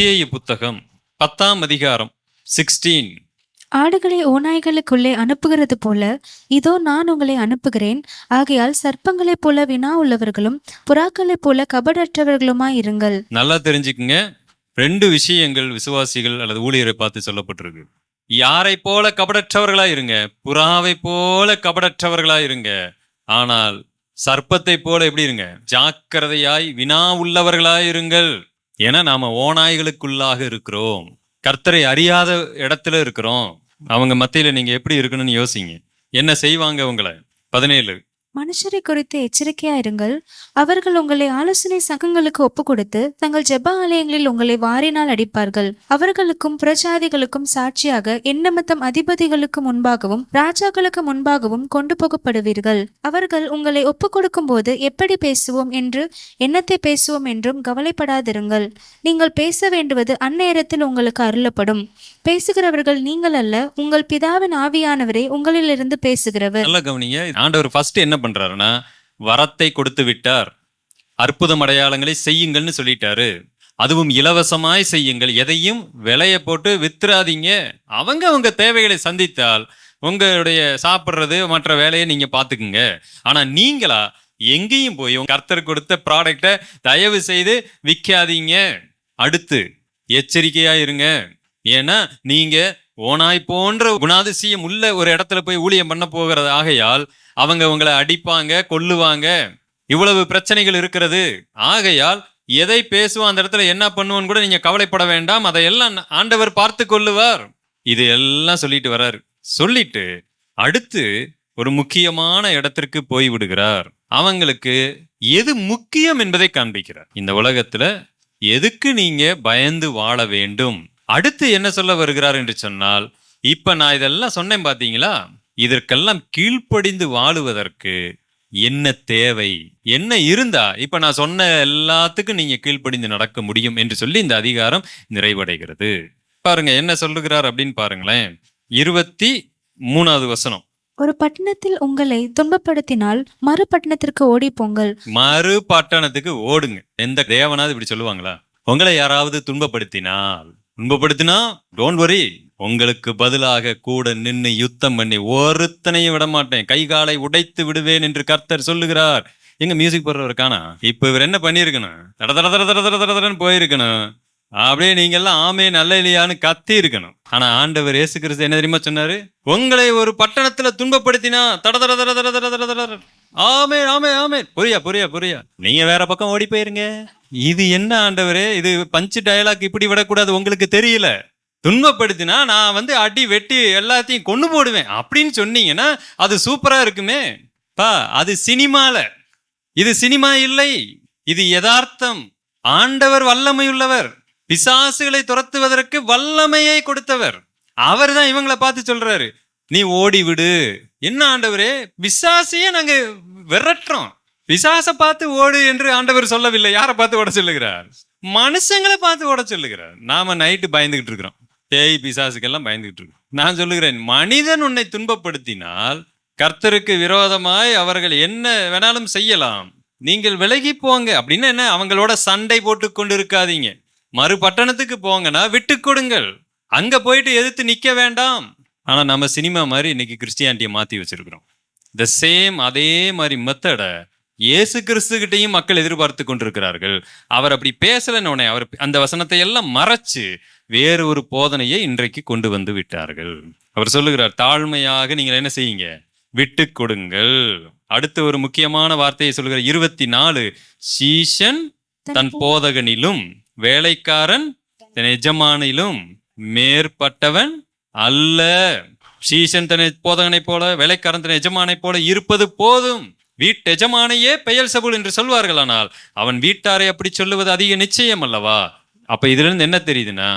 மத்திய புத்தகம் பத்தாம் அதிகாரம் சிக்ஸ்டீன் ஆடுகளை ஓநாய்களுக்குள்ளே அனுப்புகிறது போல இதோ நான் உங்களை அனுப்புகிறேன். ஆகையால் சர்ப்பங்களைப் போல வினா உள்ளவர்களும் புறாக்களைப் போல கபடற்றவர்களுமாய் இருங்கள். நல்லா தெரிஞ்சுக்குங்க. ரெண்டு விஷயங்கள் விசுவாசிகள் அல்லது ஊழியரை பார்த்து சொல்லப்பட்டிருக்கு. யாரை போல கபடற்றவர்களா இருங்க புறாவை போல கபடற்றவர்களா இருங்க. ஆனால் சர்ப்பத்தை போல எப்படி இருங்க? ஜாக்கிரதையாய் வினா உள்ளவர்களாய் இருங்கள். ஏன்னா நாம ஓநாய்களுக்குள்ளாக இருக்கிறோம். கர்த்தரை அறியாத இடத்துல இருக்கிறோம். அவங்க மத்தியில நீங்க எப்படி இருக்கணும்னு யோசிங்க. என்ன செய்வாங்க உங்களை? பதினேழு. மனுஷரை குறித்து எச்சரிக்கையா இருங்கள். அவர்கள் உங்களை ஆலோசனை சங்கங்களுக்கு ஒப்பு கொடுத்து தங்கள் ஜெப ஆலயங்களில் உங்களை வாரினால் அடிப்பார்கள். அவர்களுக்கும் பிரஜாதிகளுக்கும் சாட்சியாக எண்ணமத்தம் அதிபதிகளுக்கு முன்பாகவும் ராஜாக்களுக்கு முன்பாகவும் கொண்டு போகப்படுவீர்கள். அவர்கள் உங்களை ஒப்பு கொடுக்கும் போது எப்படி பேசுவோம் என்று என்னத்தை பேசுவோம் என்றும் கவலைப்படாதிருங்கள். நீங்கள் பேச வேண்டுவது அந்நேரத்தில் உங்களுக்கு அருளப்படும். பேசுகிறவர்கள் நீங்கள் அல்ல உங்கள் பிதாவின் ஆவியானவரே உங்களிலிருந்து பேசுகிறவர். ஆண்டவர் ஃபர்ஸ்ட் என்ன பண்ணுறாருன்னா வரத்தை கொடுத்து விட்டார். அற்புதம் அடையாளங்களை செய்யுங்கள்னு சொல்லிட்டாரு. அதுவும் இலவசமாய் செய்யுங்கள். எதையும் விலைய போட்டு வித்துறாதீங்க. அவங்க அவங்க தேவைகளை சந்தித்தால் உங்களுடைய சாப்பிட்றது மற்ற வேலையை நீங்க பார்த்துக்குங்க. ஆனா நீங்களா எங்கேயும் போய் உங்க கர்த்தர் கொடுத்த ப்ராடக்டை தயவு செய்து விற்காதீங்க அடுத்து எச்சரிக்கையா இருங்க. ஏன்னா நீங்க ஓனாய் போன்ற குணாதிசயம் உள்ள ஒரு இடத்துல போய் ஊழியம் பண்ண போகிறது ஆகையால் அவங்க உங்களை அடிப்பாங்க கொல்லுவாங்க. இவ்வளவு பிரச்சனைகள் இருக்கிறது. ஆகையால் எதை பேசுவோம் அந்த இடத்துல என்ன பண்ணுவோன்னு கூட நீங்க கவலைப்பட வேண்டாம். அதையெல்லாம் ஆண்டவர் பார்த்து கொள்ளுவார். இது எல்லாம் சொல்லிட்டு வர்றாரு சொல்லிட்டு அடுத்து ஒரு முக்கியமான இடத்திற்கு போய் விடுகிறார். அவங்களுக்கு எது முக்கியம் என்பதை காண்பிக்கிறார். இந்த உலகத்துல எதுக்கு நீங்க பயந்து வாழ வேண்டும்? அடுத்து என்ன சொல்ல வருகிறார் என்று சொன்னால் இப்ப நான் இதெல்லாம் சொன்னேன் பாத்தீங்களா? இதற்கெல்லாம் கீழ்ப்படிந்து வாழுவதற்கு என்ன தேவை? என்ன இருந்தா? இப்ப நான் சொன்ன எல்லாத்துக்கும் நீங்க கீழ்ப்படிந்து நடக்க முடியும் என்று சொல்லி இந்த அதிகாரம் நிறைவடைகிறது. பாருங்க என்ன சொல்லுகிறார் அப்படின்னு பாருங்களேன். இருபத்தி மூணாவது வசனம். ஒரு பட்டணத்தில் உங்களை துன்பப்படுத்தினால் மறு பட்டணத்திற்கு ஓடி போங்கள். மறு பட்டணத்துக்கு ஓடுங்க. எந்த தேவனாவது இப்படி சொல்லுவாங்களா? உங்களை யாராவது துன்பப்படுத்தினால் துன்பப்படுத்தினா டோன்ட் வரி உங்களுக்கு பதிலாக கூட நின்று யுத்தம் பண்ணி ஒருத்தனையும் விட மாட்டேன் கை காலை உடைத்து விடுவேன் என்று கர்த்தர் சொல்லுகிறார் எங்க மியூசிக் போடுறவர் காணா இப்ப இவர் என்ன பண்ணிருக்கணும் தட தட தட தட தட தடன்னு போயிருக்கணும் அப்படியே நீங்க எல்லாம் ஆமே நல்ல இல்லையான்னு கத்தி இருக்கணும் ஆனா ஆண்டவர் இயேசு கிறிஸ்து என்ன தெரியுமா சொன்னாரு உங்களை ஒரு பட்டணத்துல துன்பப்படுத்தினா தட தட தட தட தட தட ஆமே ஆமே ஆமே புரியா புரியா புரியா நீங்க வேற பக்கம் ஓடி போயிருங்க இது என்ன ஆண்டவரே? இது பஞ்சு டயலாக் இப்படி விடக்கூடாது உங்களுக்கு தெரியல. துன்பப்படுத்தினா நான் வந்து அடி வெட்டி எல்லாத்தையும் கொண்டு போடுவேன். அப்படின்னு சொன்னீங்கன்னா அது சூப்பராக இருக்குமே. பா அது சினிமால. இது சினிமா இல்லை. இது யதார்த்தம். ஆண்டவர் வல்லமையுள்ளவர். பிசாசுகளை துரத்துவதற்கு வல்லமையை கொடுத்தவர். அவர் தான் இவங்களை பார்த்து சொல்றாரு. நீ ஓடி விடு என்ன ஆண்டவரே? பிசாசையே நாங்க விரட்டுறோம். பிசாசை பார்த்து ஓடு என்று ஆண்டவர் சொல்லவில்லை. யாரை பார்த்து ஓட சொல்லுகிறார்? மனுஷங்களை பார்த்து ஓட சொல்லுகிறார். நாம நைட்டு பயந்துகிட்டு இருக்கிறோம். பேய் பிசாசுக்கெல்லாம் பயந்துகிட்டு இருக்கோம். நான் சொல்லுகிறேன் மனிதன் உன்னை துன்பப்படுத்தினால் கர்த்தருக்கு விரோதமாய் அவர்கள் என்ன வேணாலும் செய்யலாம். நீங்கள் விலகி போங்க. அப்படின்னு என்ன? அவங்களோட சண்டை போட்டு கொண்டு இருக்காதீங்க மறு பட்டணத்துக்கு போங்கன்னா விட்டு கொடுங்கள். அங்க போயிட்டு எதிர்த்து நிக்க வேண்டாம். ஆனா நம்ம சினிமா மாதிரி இன்னைக்கு கிறிஸ்டியானிட்டியை மாத்தி வச்சிருக்கிறோம். த சேம் அதே மாதிரி மெத்தடை இயேசு கிறிஸ்துகிட்டையும் மக்கள் எதிர்பார்த்து கொண்டிருக்கிறார்கள். அவர் அப்படி பேசலன்னு அவர் அந்த வசனத்தை எல்லாம் மறைச்சு வேறு ஒரு போதனையை இன்றைக்கு கொண்டு வந்து விட்டார்கள். அவர் சொல்லுகிறார் தாழ்மையாக நீங்கள் என்ன செய்யுங்க? விட்டு கொடுங்கள். அடுத்து ஒரு முக்கியமான வார்த்தையை சொல்லுகிற இருபத்தி நாலு சீஷன் தன் போதகனிலும் வேலைக்காரன் தன் எஜமானிலும் மேற்பட்டவன் அல்ல. சீசன் தன் போதகனைப் போல வேலைக்காரன் தன் எஜமானைப் போல இருப்பது போதும். வீட்டு எஜமானையே பெயல் சபுல் என்று சொல்வார்களானால் அவன் வீட்டாரை அப்படி சொல்லுவது அதிக நிச்சயம் அல்லவா? அப்ப இதுல இருந்து என்ன தெரியுதுன்னா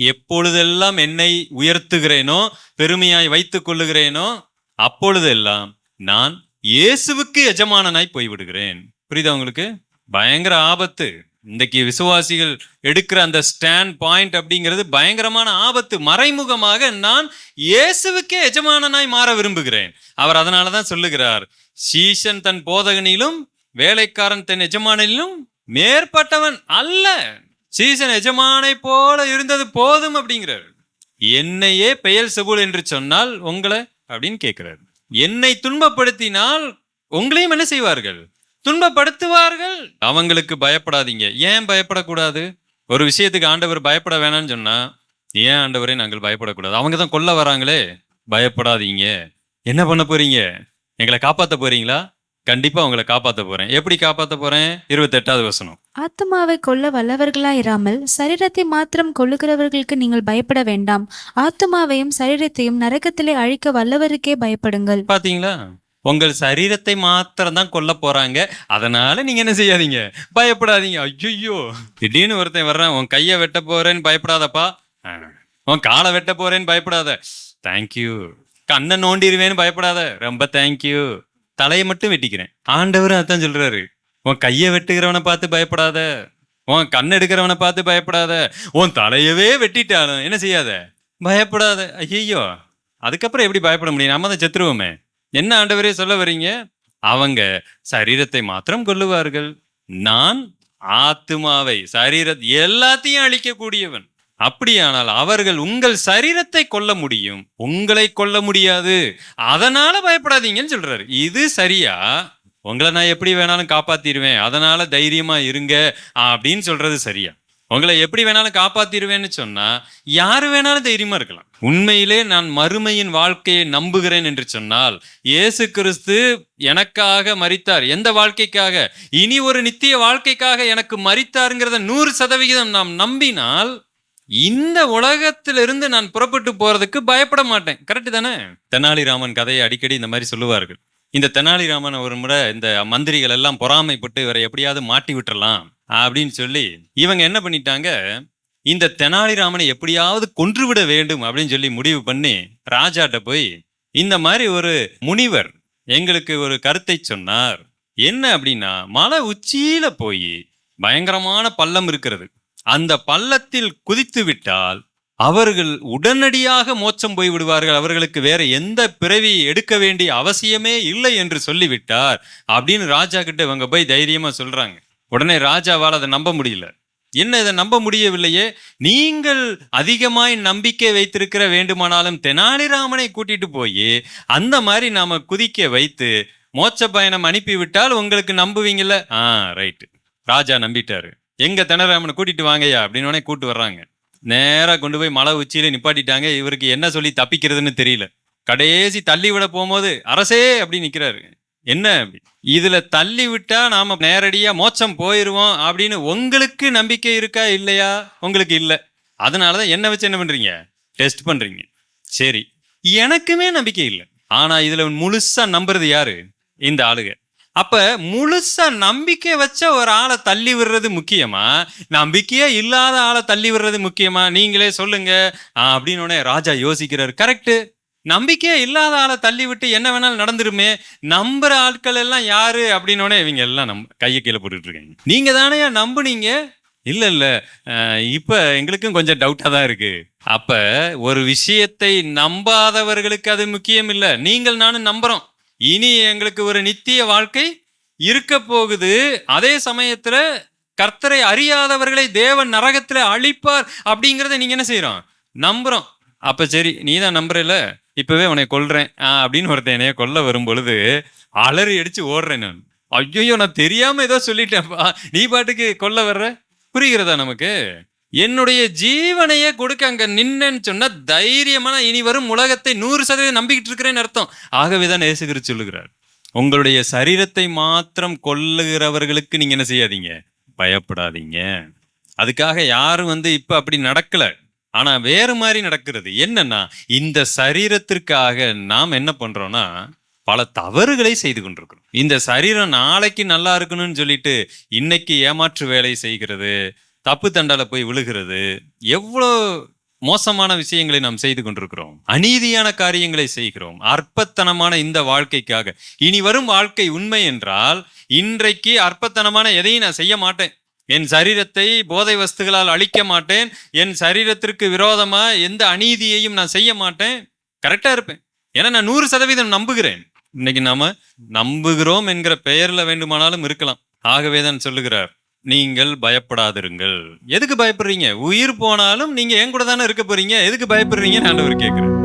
எப்பொழுதெல்லாம் என்னை உயர்த்துகிறேனோ பெருமையாய் வைத்துக் கொள்ளுகிறேனோ அப்பொழுதெல்லாம் நான் இயேசுவுக்கு எஜமானனாய் போய்விடுகிறேன். புரியுதா உங்களுக்கு? பயங்கர ஆபத்து. இன்றைக்கு விசுவாசிகள் எடுக்கிற அந்த ஸ்டாண்ட் பாயிண்ட் அப்படிங்கிறது பயங்கரமான ஆபத்து. மறைமுகமாக நான் இயேசுவுக்கே எஜமானனாய் மாற விரும்புகிறேன். அவர் அதனால தான் சொல்லுகிறார் சீசன் தன் போதகனிலும் வேலைக்காரன் தன் எஜமானிலும் மேற்பட்டவன் அல்ல. சீசன் எஜமானை போல இருந்தது போதும் அப்படிங்கிறார். என்னையே பெயல் செபுல் என்று சொன்னால் உங்களை அப்படின்னு கேட்கிறார். என்னை துன்பப்படுத்தினால் உங்களையும் என்ன செய்வார்கள்? துன்பப்படுத்துவார்கள். அவங்களுக்கு பயப்படாதீங்க. ஏன் பயப்படக்கூடாது? ஒரு விஷயத்துக்கு ஆண்டவர் பயப்பட வேணாம்னு சொன்னா ஏன் ஆண்டவரே நாங்கள் பயப்படக்கூடாது? அவங்க தான் கொல்ல வராங்களே. பயப்படாதீங்க. என்ன பண்ண போறீங்க? எங்களை காப்பாத்த போறீங்களா? கண்டிப்பா உங்களை காப்பாத்த போறேன். எப்படி காப்பாத்த போறேன்? இருபத்தெட்டாவது வசனம். ஆத்துமாவை கொல்ல வல்லவர்களாயிராமல் சரீரத்தை மாத்திரம் கொல்லுகிறவர்களுக்கு நீங்கள் பயப்பட வேண்டாம். ஆத்துமாவையும் சரீரத்தையும் நரகத்திலே அழிக்க வல்லவருக்கே பயப்படுங்கள். பாத்தீங்களா? உங்கள் சரீரத்தை மாத்திரம் தான் கொல்ல போறாங்க. அதனால நீங்க என்ன செய்யாதீங்க? பயப்படாதீங்க. ஐயோ திடீர்னு ஒருத்தன் வர்றான் உன் கையை வெட்ட போறேன்னு பயப்படாதப்பா. உன் காலை வெட்ட போறேன்னு பயப்படாத. தேங்க்யூ கண்ணை நோண்டிடுவேன்னு பயப்படாத. ரொம்ப தேங்க்யூ தலையை மட்டும் வெட்டிக்கிறேன். ஆண்டவரும் அதான் சொல்றாரு. உன் கையை வெட்டுகிறவனை பார்த்து பயப்படாத. உன் கண் எடுக்கிறவனை பார்த்து பயப்படாத. உன் தலையவே வெட்டிட்டாலும் என்ன செய்யாத? பயப்படாத. ஐயோ அதுக்கப்புறம் எப்படி பயப்பட முடியும்? நம்ம தான் செத்துருவோமே. என்ன ஆண்டவரே சொல்ல வர்றீங்க அவங்க சரீரத்தை மாத்திரம் கொல்லுவார்கள். நான் ஆத்துமாவை சரீர எல்லாத்தையும் அழிக்கக்கூடியவன். அப்படியானால் அவர்கள் உங்கள் சரீரத்தை கொல்ல முடியும். உங்களை கொல்ல முடியாது. அதனால பயப்படாதீங்கன்னு சொல்றாரு. இது சரியா? உங்களை நான் எப்படி வேணாலும் காப்பாத்திடுவேன். அதனால தைரியமா இருங்க. அப்படின்னு சொல்றது சரியா? உங்களை எப்படி வேணாலும் காப்பாத்திடுவேன்னு சொன்னா யாரு வேணாலும் தைரியமா இருக்கலாம். உண்மையிலே நான் மறுமையின் வாழ்க்கையை நம்புகிறேன் என்று சொன்னால் இயேசு கிறிஸ்து எனக்காக மறித்தார் எந்த வாழ்க்கைக்காக? இனி ஒரு நித்திய வாழ்க்கைக்காக எனக்கு மறித்தாருங்கிறத நூறு சதவிகிதம் நாம் நம்பினால் இந்த உலகத்திலிருந்து நான் புறப்பட்டு போறதுக்கு பயப்பட மாட்டேன். கரெக்டு தானே? தெனாலிராமன் கதையை அடிக்கடி இந்த மாதிரி சொல்லுவார்கள். இந்த தெனாலிராமன் ஒரு முறை இந்த மந்திரிகள் எல்லாம் பொறாமைப்பட்டு இவரை எப்படியாவது மாட்டி விட்டுறலாம். அப்படின்னு சொல்லி இவங்க என்ன பண்ணிட்டாங்க? இந்த தெனாலிராமனை எப்படியாவது கொன்றுவிட வேண்டும் அப்படின்னு சொல்லி முடிவு பண்ணி ராஜாட்ட போய் இந்த மாதிரி ஒரு முனிவர் எங்களுக்கு ஒரு கருத்தை சொன்னார். என்ன அப்படின்னா மலை உச்சியில போய் பயங்கரமான பள்ளம் இருக்கிறது. அந்த பள்ளத்தில் குதித்து விட்டால் அவர்கள் உடனடியாக மோட்சம் போய் விடுவார்கள். அவர்களுக்கு வேற எந்த பிறவி எடுக்க வேண்டிய அவசியமே இல்லை என்று சொல்லிவிட்டார் அப்படின்னு ராஜா கிட்ட இவங்க போய் தைரியமா சொல்றாங்க. உடனே ராஜாவால் அதை நம்ப முடியல. என்ன இதை நம்ப முடியவில்லையே? நீங்கள் அதிகமாய் நம்பிக்கை வைத்திருக்கிற வேண்டுமானாலும் தெனாலிராமனை கூட்டிட்டு போய் அந்த மாதிரி நாம குதிக்க வைத்து மோட்ச பயணம் அனுப்பிவிட்டால் உங்களுக்கு நம்புவீங்கல்ல? ஆ ரைட்டு ராஜா நம்பிட்டாரு. எங்க தெனாலிராமனை கூட்டிட்டு வாங்கய்யா அப்படின்னு உடனே கூட்டு வர்றாங்க. நேராக கொண்டு போய் மலை உச்சியில நிப்பாட்டிட்டாங்க. இவருக்கு என்ன சொல்லி தப்பிக்கிறதுன்னு தெரியல. கடைசி தள்ளி விட போகும்போது அரசே! அப்படி நிக்கிறாரு. என்ன? இதுல தள்ளி விட்டா நாம நேரடியா மோச்சம் போயிருவோம் அப்படின்னு உங்களுக்கு நம்பிக்கை இருக்கா இல்லையா? உங்களுக்கு இல்லை. அதனாலதான் என்ன வச்சு என்ன பண்றீங்க? டெஸ்ட் பண்றீங்க. சரி. எனக்குமே நம்பிக்கை இல்லை. ஆனா இதுல முழுசா நம்புறது யாரு? இந்த ஆளுக அப்ப முழுசா நம்பிக்கை வச்ச ஒரு ஆளை தள்ளி விடுறது முக்கியமா? நம்பிக்கையே இல்லாத ஆளை தள்ளி விடுறது முக்கியமா? நீங்களே சொல்லுங்க. அப்படின்னு உடனே ராஜா யோசிக்கிறார். கரெக்டு நம்பிக்கையே இல்லாத ஆளை தள்ளி விட்டு என்ன வேணாலும் நடந்துருமே நம்புற ஆட்கள் எல்லாம் யாரு அப்படின்னு இவங்க எல்லாம் நம்ப கையை கீழே போட்டுட்டு இருக்காங்க நீங்க தானே நம்புனீங்க? இல்ல இல்ல. இப்போ இப்ப எங்களுக்கும் கொஞ்சம் டவுட்டா தான் இருக்கு. அப்ப ஒரு விஷயத்தை நம்பாதவர்களுக்கு அது முக்கியம் இல்ல. நீங்கள் நானும் நம்புறோம். இனி எங்களுக்கு ஒரு நித்திய வாழ்க்கை இருக்க போகுது. அதே சமயத்துல கர்த்தரை அறியாதவர்களை தேவன் நரகத்துல அழிப்பார் அப்படிங்கிறத நீங்க என்ன செய்யறோம் நம்புறோம். அப்ப சரி நீ தான் நம்புறல இப்பவே உன்னை கொல்றேன். ஆ, அப்படின்னு ஒருத்தன் என்னைய கொல்ல வரும் பொழுது அலறி அடிச்சு ஓடுறேன் நான். ஐயோ நான் தெரியாம ஏதோ சொல்லிட்டேன்ப்பா. நீ பாட்டுக்கு கொல்ல வர்ற? புரிகிறதா நமக்கு? என்னுடைய ஜீவனையே கொடுக்க அங்க நின்னு சொன்னா தைரியமான இனி வரும் உலகத்தை நூறு சதவீதம் நம்பிக்கிட்டு இருக்கிறேன்னு அர்த்தம். ஆகவேதான் நேசுகிற சொல்லுகிறார். உங்களுடைய சரீரத்தை மாத்திரம் கொல்லுகிறவர்களுக்கு நீங்க என்ன செய்யாதீங்க? பயப்படாதீங்க. அதுக்காக யாரும் வந்து இப்ப அப்படி நடக்கல. ஆனா வேறு மாதிரி நடக்கிறது. என்னன்னா இந்த சரீரத்திற்காக நாம் என்ன பண்றோம்னா பல தவறுகளை செய்து கொண்டிருக்கிறோம். இந்த சரீரம் நாளைக்கு நல்லா இருக்கணும்னு சொல்லிட்டு இன்னைக்கு ஏமாற்று வேலை செய்கிறது தப்பு தண்டால போய் விழுகிறது எவ்வளோ மோசமான விஷயங்களை நாம் செய்து கொண்டிருக்கிறோம். அநீதியான காரியங்களை செய்கிறோம். அற்பத்தனமான இந்த வாழ்க்கைக்காக. இனி வரும் வாழ்க்கை உண்மை என்றால் இன்றைக்கு அற்பத்தனமான எதையும் நான் செய்ய மாட்டேன். என் சரீரத்தை போதை வஸ்துகளால் அழிக்க மாட்டேன். என் சரீரத்திற்கு விரோதமா எந்த அநீதியையும் நான் செய்ய மாட்டேன். கரெக்டா இருப்பேன். ஏன்னா நான் நூறு சதவீதம் நம்புகிறேன். இன்னைக்கு நாம நம்புகிறோம் என்கிற பெயர்ல வேண்டுமானாலும் இருக்கலாம். ஆகவே தான் சொல்லுகிறார் நீங்கள் பயப்படாதிருங்கள். எதுக்கு பயப்படுறீங்க? உயிர் போனாலும் நீங்க என் கூட தானே இருக்க போறீங்க. எதுக்கு பயப்படுறீங்கன்னு ஆண்டவர் கேட்கிறேன்